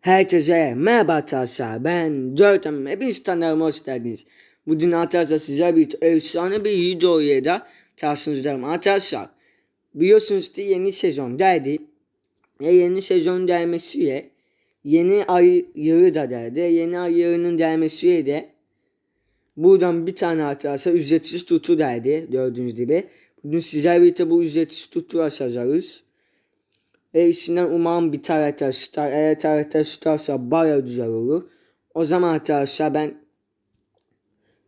Herkese merhaba arkadaşlar ben Jordan hepiniz kanalıma hoş geldiniz. Bugün arkadaşlar size bir efsane bir videoya da karşınızdayım arkadaşlar. Biliyorsunuz ki yeni sezon geldi. Ve yeni sezon gelmesiyle yeni ay yılı da geldi. Yeni ay yılının gelmesiyle de buradan bir tane arkadaşlar ücretsiz tutu geldi gördüğünüz gibi. Bugün sizlerle birlikte bu ücretsiz tutu açacağız. Ve içinden umarım bir tane tutar. Eğer tane tutarsa baya güzel olur. O zaman arkadaşlar ben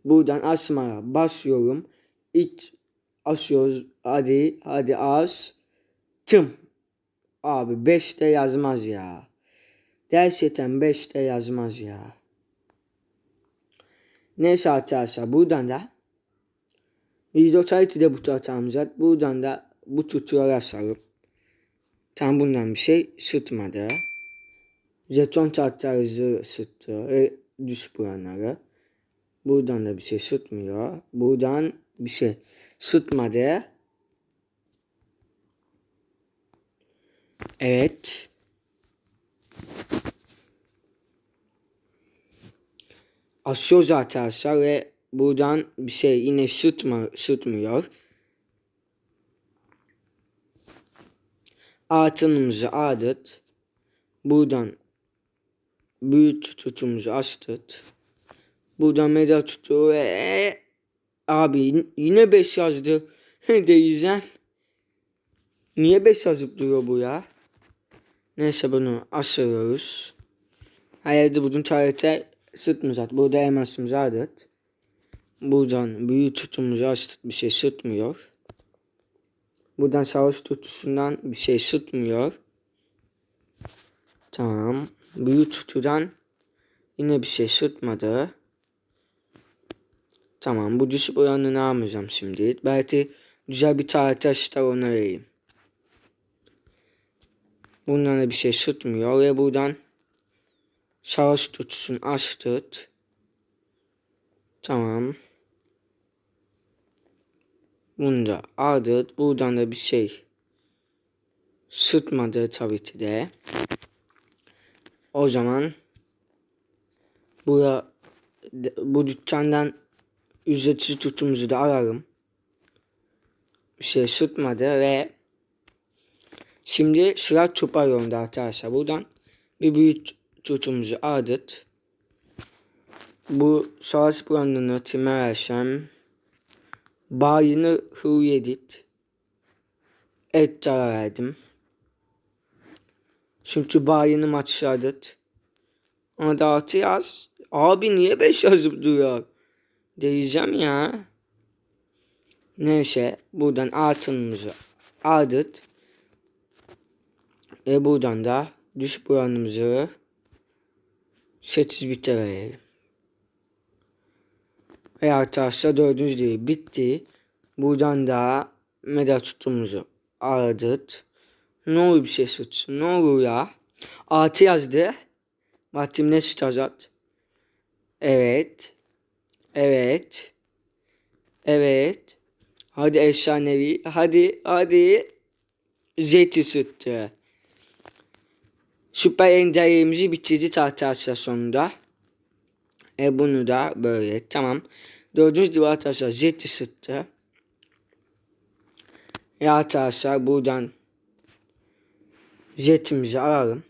buradan asmaya basıyorum. İlk asıyoruz. Hadi hadi as. Tım. Abi 5 de yazmaz ya. Gerçekten 5 de yazmaz ya. Neyse arkadaşlar buradan da video da bu tutamız Buradan da bu tutuları açalım. Tam bundan bir şey sıtmadı. Jeton tahtarızı sıttı. Ve düş buranları. Buradan da bir şey sıtmıyor. Buradan bir şey sıtmadı. Evet. Açıyoruz arkadaşlar ve buradan bir şey yine sıtma, sıtmıyor. Altınımızı aldık. Buradan büyük tutumuzu açtık. Buradan meda tutu ve abi yine 5 yazdı. Diyeceğim. Niye 5 yazıp duruyor bu ya? Neyse bunu aşırıyoruz. Hayalde bugün tarihte sıtmayacak. Burada elmasımızı aldık. Buradan büyük tutumuzu açtık. Bir şey sıtmıyor. Buradan savaş tutusundan bir şey sıtmıyor. Tamam. Büyük tutudan yine bir şey sıtmadı. Tamam. Bu düşüp oranını almayacağım şimdi. Belki güzel bir tarihte açıklar ona vereyim. Bundan da bir şey sıtmıyor ve buradan savaş tutusunu açtık. Tamam. Bunu da aldık. Buradan da bir şey sıtmadı tabii ki de. O zaman buraya bu dükkandan ücretsiz tutumuzu da ararım. Bir şey sıtmadı ve şimdi sıra çöp arıyorum arkadaşlar. Buradan bir büyük tutumuzu aldık. Bu savaş planını kime versem Bayını Hürriyet et cara verdim. Çünkü bayını maçladık. Ama da altı yaz. Abi niye beş yazıp duruyor? Diyeceğim ya. Neyse buradan altınımızı aldık. Ve buradan da düş buranımızı 8 bite. Ve arkadaşlar dördüncü değil bitti. Buradan da medal tutumuzu aradık. Ne olur bir şey sıçsın. Ne olur ya. Altı yazdı. Vaktim ne çıkacak? Evet. Evet. Evet. Hadi efsanevi. Hadi. Hadi. Zeti sıktı. Süper enderlerimizi bitirdi arkadaşlar sonunda. E bunu da böyle. Tamam. Dördüncü divar arkadaşlar Zeti sıktı. E arkadaşlar buradan Jetimizi alalım.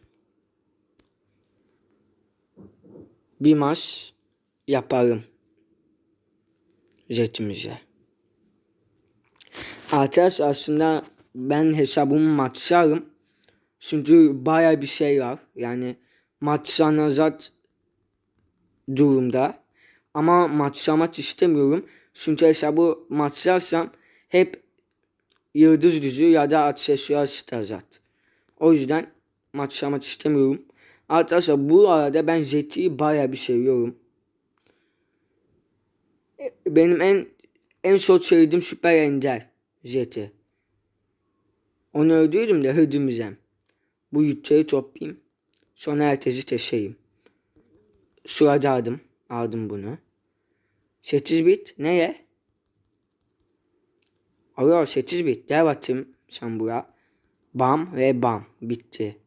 Bir maç yaparım. Jetimize. Arkadaşlar aslında ben hesabımı maçlarım. Çünkü baya bir şey var. Yani maçlarına zaten durumda. Ama maçlamak istemiyorum. Çünkü hesabı maçlarsam hep yıldız gücü ya da aksesuar çıkacak. O yüzden maçlamak istemiyorum. Arkadaşlar bu arada ben Jet'i baya bir seviyorum. Benim en en çok sevdiğim süper ender Jet'i. Onu öldürdüm de hıdımızem. Bu yükleri toplayayım. Sonra ertesi teşeyim. Sırada aldım. Aldım bunu. 8 bit neye? Alo 8 bit. Gel bakayım sen buraya. Bam ve bam. Bitti.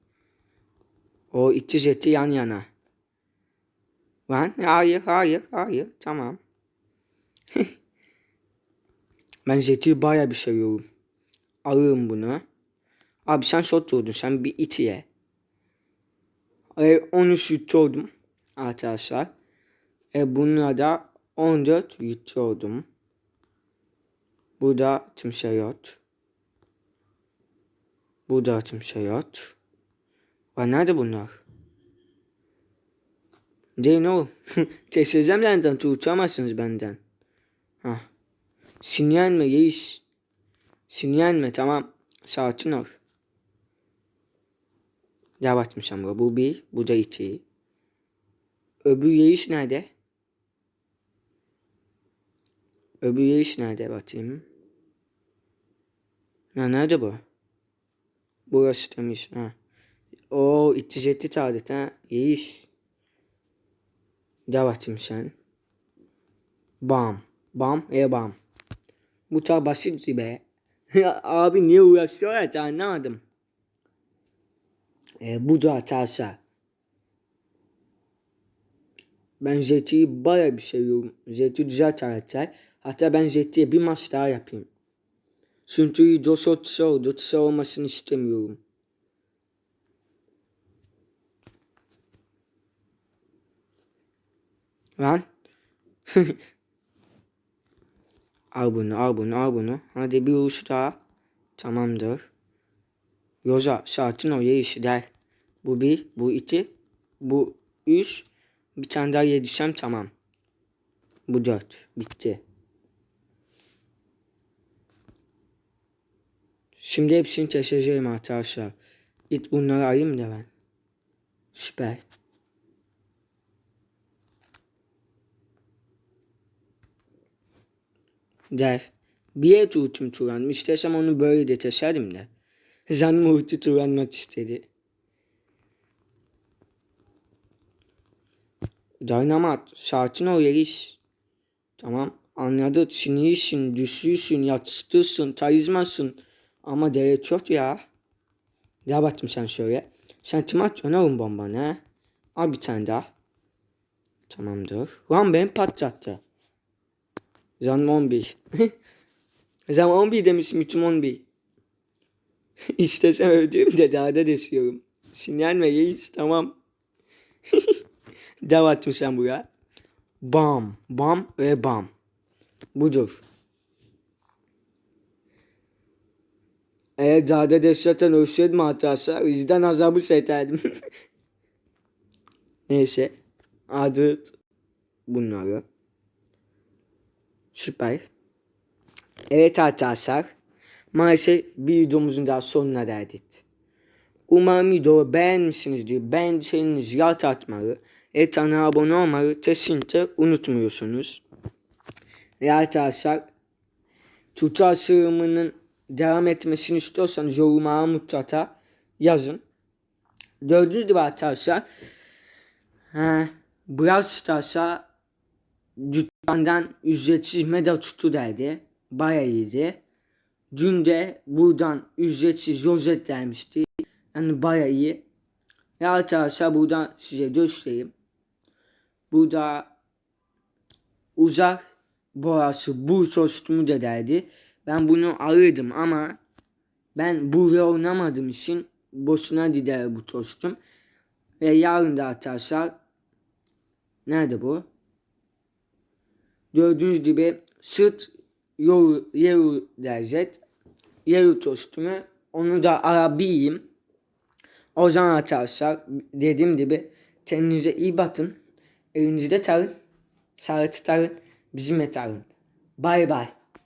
O iki jeti yan yana. Lan hayır hayır hayır tamam. ben jeti baya bir seviyorum. Alırım bunu. Abi sen shot vurdun sen bir iti ye. E, 13 yut oldum arkadaşlar. E, bununla da 14 yut oldum. Burada timsayot. Burada timsayot. Var nerede bunlar? Değil oğlum? Keseceğim zaten uçamazsınız benden. Hah. Sinyenme yeis. Sinyenme tamam. Sakin ol. Bu. Bu bir. Bu da iki. Öbür yeis nerede? Öbür yeis nerede bakayım. Ya nerede bu? Burası temiz. Ha. O iki jeti tadet ha. Yeis. Daha bakayım sen. Bam. Bam. E bam. Bu ta basit be. Abi niye uğraşıyor ya anlamadım. E, bu da arkadaşlar. Ben Jet'i baya bir seviyorum. Jet'i güzel karakter. Hatta ben Jet'e bir maç daha yapayım. Çünkü Joshua Tso, Joshua olmasını istemiyorum. Lan. al bunu, al bunu, al bunu. Hadi bir uç daha. Tamamdır. Yoza, sakin ol, ye işi der. Bu bir, bu iki, bu üç. Bir tane daha yedişem tamam. Bu dört. Bitti. Şimdi hepsini taşıyacağım arkadaşlar. Git bunları alayım da ben. Süper. Der. Bir et uçum Turan. İstesem onu böyle de taşarım da. Zanım uçtu Turanmak istedi. Dynamat. Sakin ol Yeliş. Tamam. Anladık. Sinirsin, düşüyorsun, yatıştırsın, tarizmasın. Ama gerek yok ya. Ya baktım sen şöyle. Sen kim atıyorsun oğlum bombanı he? Al bir tane daha. Tamamdır. Lan beni patlattı. Zan 11. Zan 11 demişim 3'üm 11. İstesem öldüğüm de daha da desiyorum. Sinyal ve yeis tamam. Dev attım sen buraya. Bam, bam ve bam. Budur. Eğer Zade Deşat'tan ölseydim hatırlarsa vicdan azabı çekerdim. Neyse. Adı bunları. Süper. Evet arkadaşlar. Maalesef bir videomuzun daha sonuna geldik. Umarım videoyu beğenmişsinizdir. Beğendiyseniz like atmayı ve kanala abone olmayı kesinlikle unutmuyorsunuz. Ve arkadaşlar Türkçe sığımının devam etmesini istiyorsanız yorumlara mutlaka yazın. Gördüğünüz gibi arkadaşlar he, Brawl Stars'a dükkandan ücretsiz medal tutu derdi. Baya iyiydi. Dün de buradan ücretsiz rozet gelmişti. Yani baya iyi. Ve arkadaşlar buradan size göstereyim. Burada uzak boğası bu costumu da derdi. Ben bunu alırdım ama ben buraya oynamadığım için boşuna gider bu kostüm. Ve yarın da arkadaşlar nerede bu? Gördüğünüz gibi sırt yol yeru derzet yeru kostümü onu da arabiyim. O zaman arkadaşlar dediğim gibi kendinize iyi bakın. Elinizde tarın. Sarı tutarın. Bizimle tarın. Bay bay.